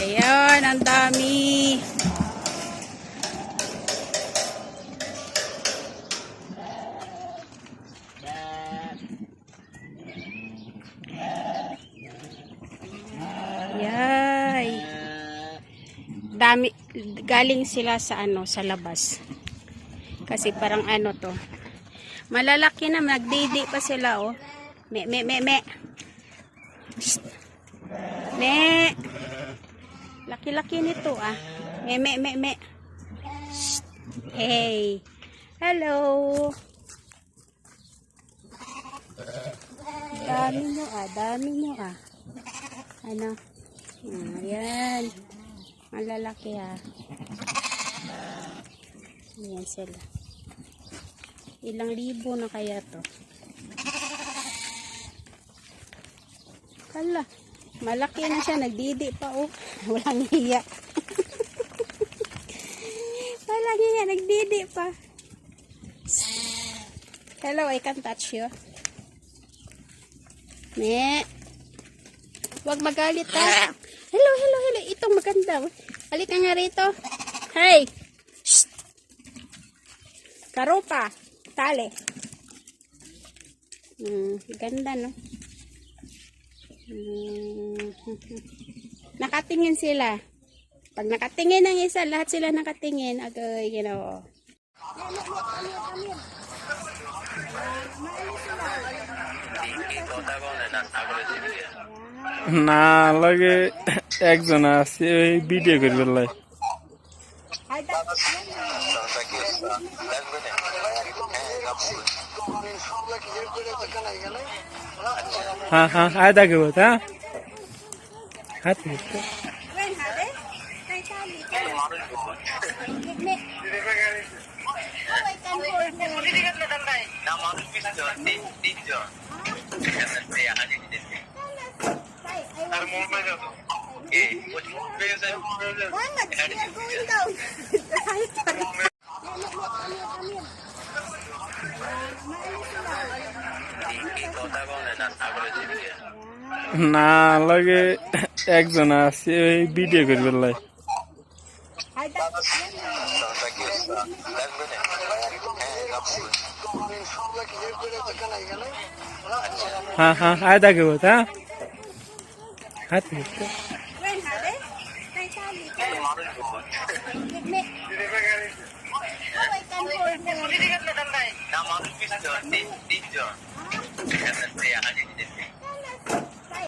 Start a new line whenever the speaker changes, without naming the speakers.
Ayan, ang dami. Yay. Dami galing sila sa ano, sa labas. Kasi parang ano to. Malalaki na, nagdidi pa sila oh. Me me me me. Psst. Me. Laki-laki nito ah. Me me me me. Shh. Hey. Hello. Dami nyo ah, dami nyo ah. Ano? Ayan. Malalaki ah. Ayan sila. Ilang libo na kaya to? Hala. Malaki na siya. Nagdidi pa oh. Walang hiya. Walang hiya. Nagdidi pa. Hello, I can touch you. Ne. Huwag magalit ha. Hello, hello, hello. Itong maganda. oh. Halika nga rito. Hey. Shh. Karupa. Tali. Hmm, ganda no. Hmm. Nakatingin sila. Pag nakatingin ang isa, lahat sila nakatingin. Agay, you know.
না লাগে একজন আছে ওই ভিডিও করবে
ಹಾಂ ಹಾಂ ಆಯ್ತಾಗಿ ಗೊತ್ತಾ ಆಯ್ತು ಮೂರು
না লাগে একজন আছে ওই ভিডিও করবে লাই। হ্যাঁ হ্যাঁ আয় দেখে বোধ হ্যাঁ।
Wen, Kaya kasi hindi